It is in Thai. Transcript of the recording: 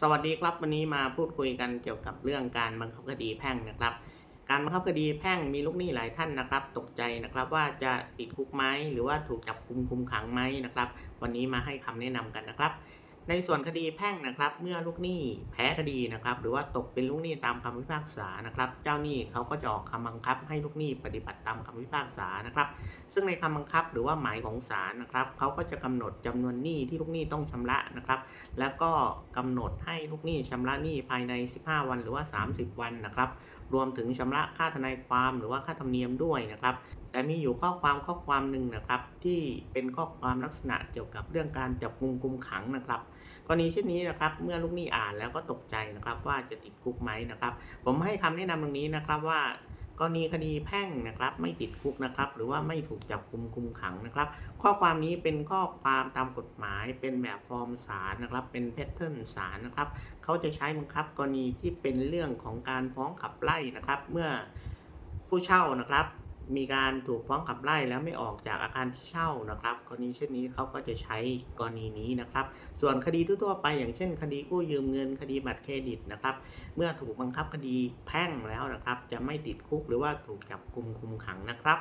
สวัสดีครับวันนี้มาพูดคุยกันเกี่ยวกับเรื่องการบังคับคดีแพ่งนะครับ การบังคับคดีแพ่งมีลูกหนี้หลายท่านนะครับ ตกใจนะครับว่าจะติดคุกไหมหรือว่าถูกจับกุมคุมขังไหมนะครับ วันนี้มาให้คำแนะนำกันนะครับ ในส่วนคดีแพ่งนะครับ เมื่อลูกหนี้แพ้คดีนะครับ หรือว่าตกเป็นลูกหนี้ตามคำพิพากษานะครับ เจ้าหนี้เขาก็จะออกคำบังคับให้ลูกหนี้ปฏิบัติตามคำพิพากษานะครับ ซึ่งในคำบังคับหรือว่าหมายของศาลนะครับเขาก็จะกำหนดจำนวนหนี้ที่ลูกหนี้ต้องชำระนะครับ แล้วก็กำหนดให้ลูกหนี้ชำระหนี้ภายใน 15 วันหรือว่า 30 วันนะครับ รวมถึงชำระค่าทนายความหรือว่าค่าธรรมเนียมด้วยนะครับ แต่มีอยู่ข้อความข้อความหนึ่งนะครับ ที่เป็นข้อความลักษณะเกี่ยวกับเรื่องการจับกุมคุมขังนะครับกรณีเช่นนี้นะครับ เมื่อลูกหนี้อ่านแล้วก็ตกใจนะครับ ว่าจะติดคุกไหมนะครับ ผมให้คำแนะนำตรงนี้นะครับว่ากรณีคดีแพ่งนะครับ ไม่ติดคุกนะครับ หรือว่าไม่ถูกจับกุมคุมขังนะครับ ข้อความนี้เป็นข้อความตามกฎหมาย เป็นแบบฟอร์มสารนะครับ เป็นแพทเทิร์นสารนะครับเขาจะใช้บังคับกรณีที่เป็นเรื่องของการฟ้องขับไล่นะครับ เมื่อผู้เช่านะครับ มีการถูกฟ้องขับไล่แล้วไม่ออกจากอาคารที่เช่านะครับกรณีเช่นนี้เขาก็จะใช้กรณีนี้นะครับ ส่วนคดีทั่วๆไปอย่างเช่น คดีกู้ยืมเงินคดีบัตรเครดิตนะครับ เมื่อถูกบังคับคดีแพ่งแล้วนะครับ จะไม่ติดคุกหรือว่าถูกจับกลุมคุมขังนะครับ